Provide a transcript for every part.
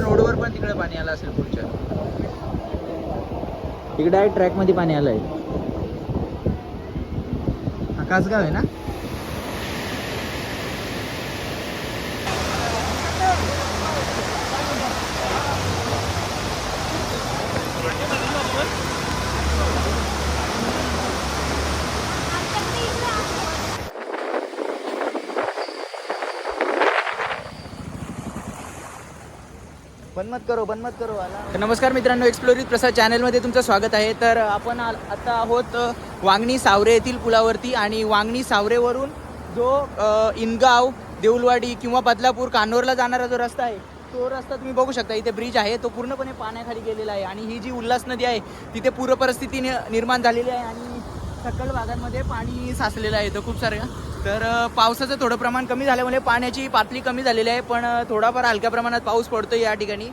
रोडवर पण तिकडे पाणी आलं असेल इकडे आहे ट्रॅकमध्ये पाणी आलंय. आहे आकाशगाव आहे ना? बंद मत करो बंद मत करो आला. तर नमस्कार मित्रांनो एक्सप्लोरित प्रसाद चॅनलमध्ये तुमचं स्वागत आहे. तर आपण आ- आता आहोत अ, वांगणी सावरे येथील पुलावरती आणि वांगणी सावरेवरून जो अ, इनगाव देऊलवाडी किंवा बदलापूर कान्होरला जाणारा जो रस्ता आहे तो रस्ता तुम्ही बघू शकता. इथे ब्रिज आहे तो पूर्णपणे पाण्याखाली गेलेला आहे आणि ही जी उल्हास नदी आहे तिथे पूर परिस्थिती नि- निर्माण झालेली आहे आणि सकल भागांमध्ये पाणी साचलेलं आहे. तर खूप सारं तर पावसाचं थोडं प्रमाण कमी झाल्यामुळे पाण्याची पातळी कमी झालेली आहे पण थोडाफार हलक्या प्रमाणात पाऊस पडतो या ठिकाणी.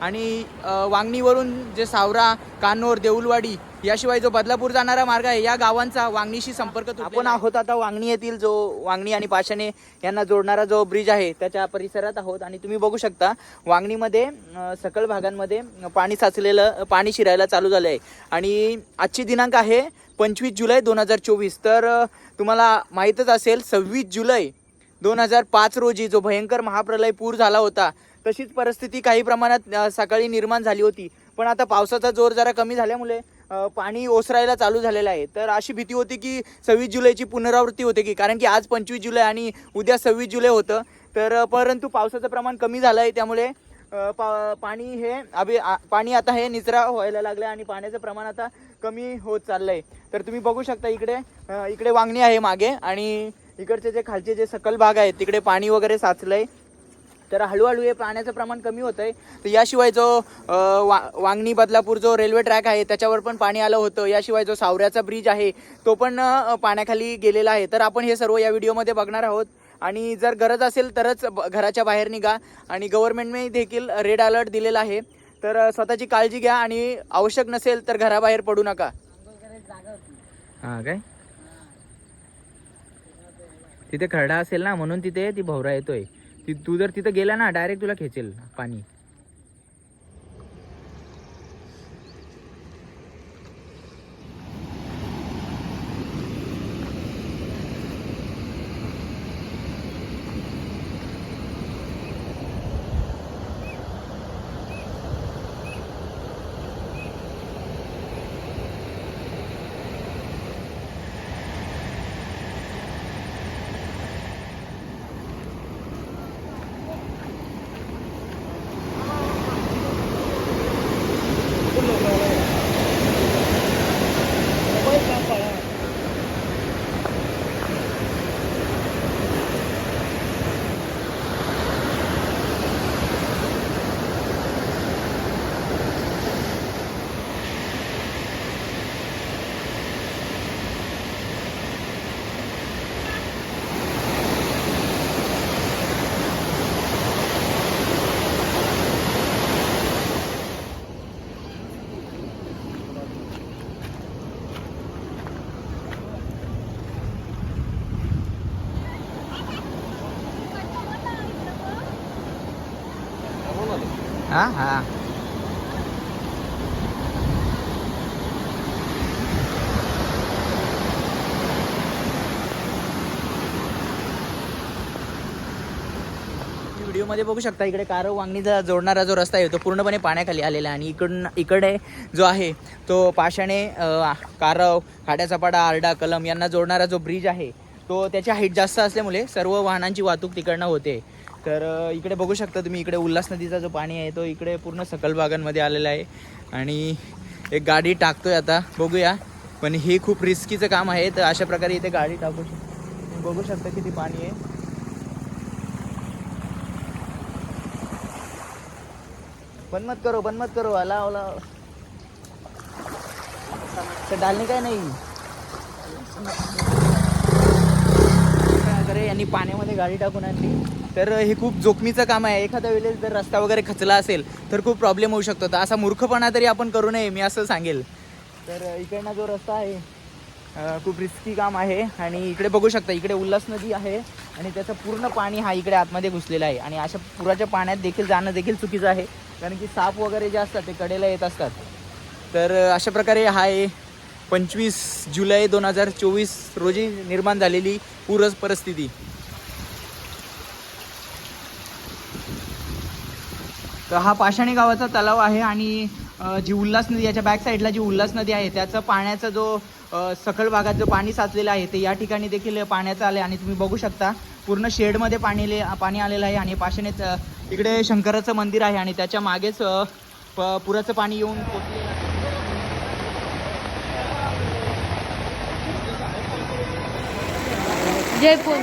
आणि वांगणीवरून जे सावरा कान्होर देऊलवाडी याशिवाय जो बदलापूर जाणारा मार्ग आहे या गावांचा वांगणीशी संपर्क आपण आहोत आता वांगणी येथील जो वांगणी आणि पाशाने यांना जोडणारा जो ब्रिज आहे त्याच्या परिसरात आहोत. आणि तुम्ही बघू शकता वांगणीमध्ये सकल भागांमध्ये पाणी साचलेलं पाणी शिरायला चालू झालं आहे आणि आजची दिनांक आहे पंचवीस जुलै दोन हजार चोवीस. तर तुम्हाला माहीतच असेल सव्वीस जुलै दोन हजार पाच रोजी जो भयंकर महाप्रलय पूर झाला होता तशीच परिस्थिती काही प्रमाणात सकाळी निर्माण झाली होती. पण आता पावसाचा जोर जरा कमी झाल्यामुळे पाणी ओसरायला चालू झालेलं आहे. तर अशी भीती होती की सव्वीस जुलैची पुनरावृत्ती होते की कारण की आज पंचवीस जुलै आणि उद्या सव्वीस जुलै होतं. तर परंतु पावसाचं प्रमाण कमी झालं आहे त्यामुळे पा पाणी हे अभि आ- पाणी आता हे निचरा व्हायला लागलं आणि पाण्याचं प्रमाण आता कमी होत चाललं आहे तर तुम्ही बघू शकता इकडे इकडे वांगणी आहे मागे आणि इकडचे जे खालचे जे सकल भाग आहेत तिकडे पाणी वगैरे साचलं आहे तर हळूहळू हे पाण्याचं प्रमाण कमी होत आहे तर याशिवाय जो वा वांगणी बदलापूर जो रेल्वे ट्रॅक आहे त्याच्यावर पण पाणी आलं होतं. याशिवाय जो सावऱ्याचा ब्रिज आहे तो पण पाण्याखाली गेलेला आहे. तर आपण हे सर्व या व्हिडिओमध्ये बघणार आहोत. आणि जर गरज असेल तरच ब- घराच्या बाहेर निघा. आणि गव्हर्नमेंटने देखील रेड अलर्ट दिलेला आहे. तर स्वतःची काळजी घ्या आणि आवश्यक नसेल तर घराबाहेर पडू नका. हां काय? तिथे खरडा असेल ना म्हणून तिथे ती भवरा येतोय. ती तू जर तिथं गेला ना डायरेक्ट तुला खेचेल पाणी. हां हा व्हिडिओमध्ये बघू शकता इकडे कारव वांगणीचा जोडणारा जो रस्ता आहे तो पूर्णपणे पाण्याखाली आलेला आहे आणि इकडून इकडे जो आहे तो पाषाणे कारव खाड्याचापाडा आरडा कलम यांना जोडणारा जो ब्रिज आहे तो त्याची हाईट जास्त असल्यामुळे सर्व वाहनांची वाहतूक तिकडनं होते. तर इकडे बघू शकता तुम्ही इकडे उल्हास नदीचा जो पाणी आहे तो इकडे पूर्ण सकल भागांमध्ये आलेला आहे. आणि एक गाडी टाकतोय आता बघूया. पण हे खूप रिस्कीचं काम आहे तर अशा प्रकारे इथे गाडी टाकू शकतो. बघू शकता किती पाणी आहे. बंद मत करो बंद मत करो अला ओला तर डालने काय नाही? अरे यांनी पाण्यामध्ये गाडी टाकून आणली. तर हे खूप जोखमीचं काम आहे. एखाद्या वेळेस जर रस्ता वगैरे खचला असेल तर खूप प्रॉब्लेम होऊ शकतो. तर असा मूर्खपणा तरी आपण करू नये मी असं सांगेल. तर इकडनं जो रस्ता आहे खूप रिस्की काम आहे. आणि इकडे बघू शकता इकडे उल्हास नदी आहे आणि त्याचं पूर्ण पाणी हा इकडे आतमध्ये घुसलेला आहे. आणि अशा पुराच्या पाण्यात देखील जाणं देखील चुकीचं आहे. कारण की साप वगैरे जे असतात ते कडेला येत असतात. तर अशा प्रकारे हा आहे पंचवीस जुलै दोन हजार चोवीस रोजी निर्माण झालेली पूर परिस्थिती. तर हा पाषाणी गावाचा तलाव आहे आणि जी उल्हास नदी याच्या बॅक साईडला जी उल्हास नदी आहे त्याचा पाण्याचा जो सखल भागात जो पाणी साचलेलं आहे ते या ठिकाणी देखील पाण्याचं आलं आणि तुम्ही बघू शकता पूर्ण शेडमध्ये पाणी ले- पाणी आलेलं आहे आणि पाषाणीत अ, इकडे शंकराचं मंदिर आहे आणि त्याच्या मागेच प- पुराचं पाणी येऊन पोचलेलं आहे. जयपूर.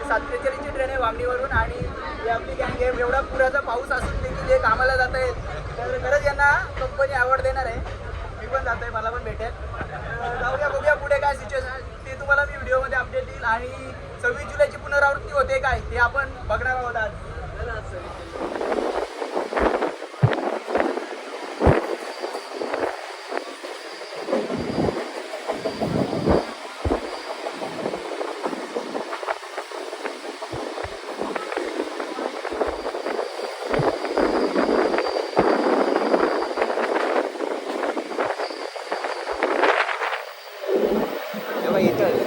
अठ्ठेचाळीस ट्रेन आहे वामणीवरून आणि ही आपली गँग आहे. एवढा पुराचा पाऊस असून देखील हे कामाला जात येईल तर खरंच यांना कंपनी अवॉर्ड देणार आहे. मी पण जातोय मला पण भेटेल. जाऊया बघूया पुढे काय सिच्युएशन ते तुम्हाला मी व्हिडिओमध्ये अपडेट देईल. आणि सव्वीस जुलैची पुनरावृत्ती होते काय ते आपण बघणार आहोत आज.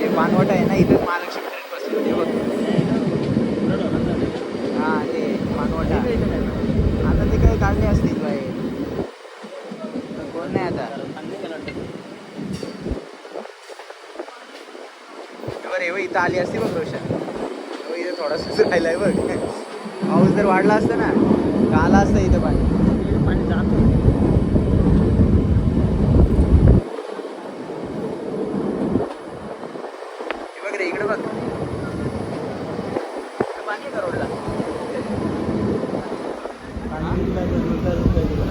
ते पानवट आहे ना इथं महालक्ष्मी ट्रेन बसली हे बघ. हां ते पानवटा आता ते काही काढले असतील बाहेर कोण नाही आता. बरं हे इथं आली असती बघ रोशन. इथं बघ, इथं आहे राहिलाय बघ. पाऊस जर वाढला असतं ना का आला असतं इथं पाणी. पाणी जातो हे पाणी का रोडला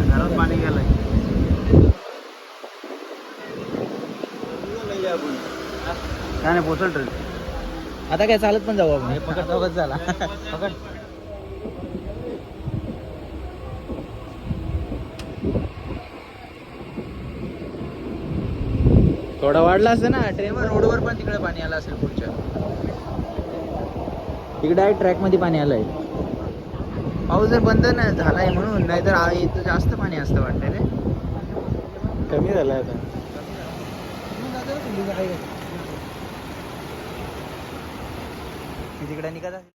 घरात पाणी गेलंय नाही पोचल ट्रेन. आता काय चालत पण जाऊ आपण. पकड चौकच झाला. पकड. थोडा वाढला असतं ना ट्रेनवर रोडवर पण तिकडे पाणी आलं असेल पुढच्या. तिकडे आहे ट्रॅकमध्ये पाणी आलंय. पाऊस जर बंद नाही झालाय म्हणून नाहीतर इथं जास्त पाणी असतं वाटतं रे. कमी झालाय आता. तिकडे निघत असेल